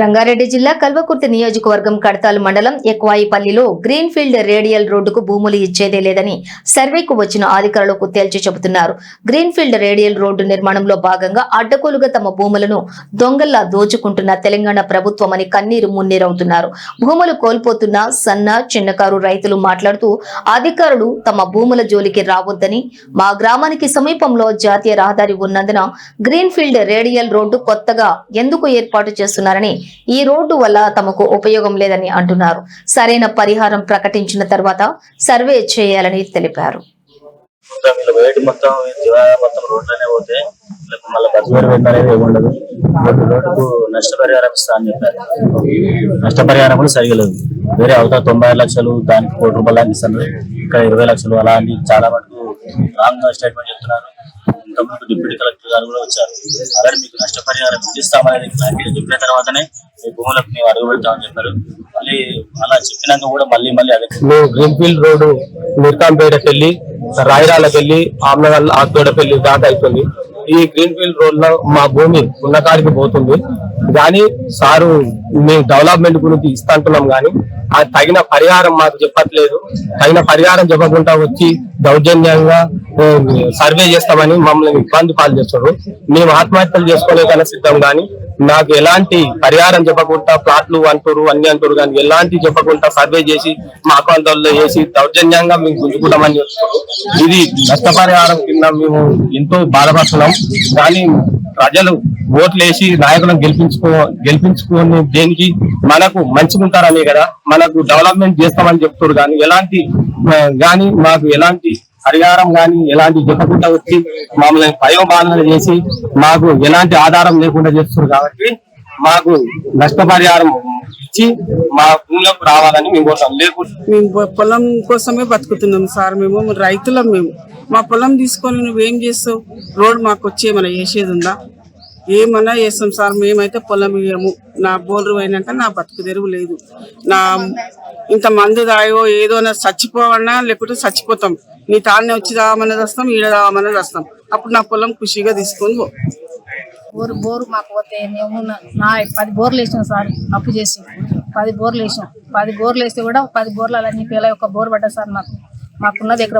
రంగారెడ్డి జిల్లా కల్వకుర్తి నియోజకవర్గం కడతాలు మండలం ఎక్వాయిపల్లిలో గ్రీన్ ఫీల్డ్ రేడియల్ రోడ్డుకు భూములు ఇచ్చేదే లేదని సర్వేకు వచ్చిన అధికారులకు తేల్చి చెబుతున్నారు. గ్రీన్ ఫీల్డ్ రేడియల్ రోడ్డు నిర్మాణంలో భాగంగా అడ్డకోలుగా తమ భూములను దొంగల్లా దోచుకుంటున్న తెలంగాణ ప్రభుత్వమని కన్నీరు మున్నీరవుతున్నారు. భూములు కోల్పోతున్న సన్న చిన్నకారు రైతులు మాట్లాడుతూ అధికారులు తమ భూముల జోలికి రావద్దని మా గ్రామానికి సమీపంలో జాతీయ రహదారి ఉన్నందున గ్రీన్ ఫీల్డ్ రేడియల్ రోడ్డు కొత్తగా ఎందుకు ఏర్పాటు చేస్తున్నారని ఈ రోడ్డు వల్ల తమకు ఉపయోగం లేదని అంటున్నారు. సరైన పరిహారం ప్రకటించిన తర్వాత సర్వే చేయాలని తెలిపారు. మొత్తం మొత్తం దివాళా మొత్తం రోడ్లనే పోతే మళ్ళీ బతుకుబడి వెయిట్ అనేది ఉండదు. రోడ్డుకు నష్టపరిహారం ఇస్తా అని చెప్పారు. నష్టపరిహారం కూడా సరిగా లేదు. వేరే అవతల తొంభై లక్షలు దానికి కోటి రూపాయలు దానికి ఇస్తున్నారు. ఇక్కడ ఇరవై లక్షలు అలా అని చాలా మటుకు రాంగ్ స్టేట్మెంట్ చెప్తున్నారు. ఇంతకుముందు డిప్యూటీ కలెక్టర్ గారు కూడా వచ్చారు. అలాగే మీకు నష్టపరిహారం ఇస్తామనేది క్లారిటీ చెప్పిన తర్వాతనే మీ భూములకు మేము అడుగు పెడతామని చెప్పారు. మళ్ళీ అలా చెప్పినాక కూడా మళ్ళీ మళ్ళీ అదే. మేము గ్రీన్ ఫీల్డ్ రోడ్ మిర్కాంపేటకి వెళ్ళి రాయిరాలకు వెళ్ళి ఆమ్నగల్ ఆకుపేటపల్లి దాకా అవుతుంది ఈ గ్రీన్ ఫీల్డ్ రోడ్లో మా భూమి ఉన్నకాడికి పోతుంది. కానీ సారు మేము డెవలప్మెంట్ గురించి ఇస్తాంటున్నాం కానీ ఆ తగిన పరిహారం మాకు చెప్పట్లేదు. తగిన పరిహారం చెప్పకుండా వచ్చి దౌర్జన్యంగా సర్వే చేస్తామని మమ్మల్ని ఇబ్బంది పాలు చేస్తారు మేము ఆత్మహత్యలు చేసుకోలేకన్నా సిద్ధం కానీ నాకు ఎలాంటి పరిహారం చెప్పకుండా ప్లాట్లు అంటారు అన్ని అంటారు కానీ ఎలాంటి చెప్పకుండా సర్వే చేసి మా అకౌంట్లో వేసి దౌర్జన్యంగా మేము గుంజుకుంటామని చెప్తారు ఇది నష్టపరిహారం కింద మేము ఎంతో బాధపడుతున్నాం. కానీ ప్రజలు ఓట్లు వేసి నాయకులను గెలిపించుకో గెలిపించుకుని దేనికి మనకు మంచిగుంటారని కదా మనకు డెవలప్మెంట్ చేస్తామని చెప్తారు కానీ ఎలాంటి కానీ మాకు ఎలాంటి పరిహారం కానీ ఎలాంటి చెప్పకుండా వచ్చి మమ్మల్ని భయోబాధన చేసి మాకు ఎలాంటి ఆధారం లేకుండా చేస్తున్నారు కాబట్టి మాకు నష్టపరిహారం ఇచ్చి మా భూములకు రావాలని మేము కోరుతాం. లేకుండా మేము పొలం కోసమే బతుకుతున్నాం సార్ మేము రైతులం మేము. మా పొలం తీసుకొని నువ్వేం చేస్తావు? రోడ్ మాకు వచ్చి ఏమైనా చేసేది ఉందా? ఏమన్నా చేస్తాం సార్ మేమైతే పొలం ఇయ్యము నా బోర్లు పోయినాక నా బతుకు తెరువు లేదు. నా ఇంత మందు దాయో ఏదోనా చచ్చిపోవన్నా లేకపోతే చచ్చిపోతాం. నీ తానే వచ్చి రావమన్నది వస్తాం ఈడ రావమన్నది వస్తాం. అప్పుడు నా పొలం ఖుషిగా తీసుకొని పో. బోరు బోరు మాకు పోతే మేము నా- పది బోర్లు వేసినాం సార్ అప్పు చేసి. పది బోర్లు వేసాం పది బోర్లు వేస్తే కూడా పది బోర్లు అలా నీకు ఒక బోర్ పడ్డా సార్ మాకు. మాకున్నది ఇక్కడ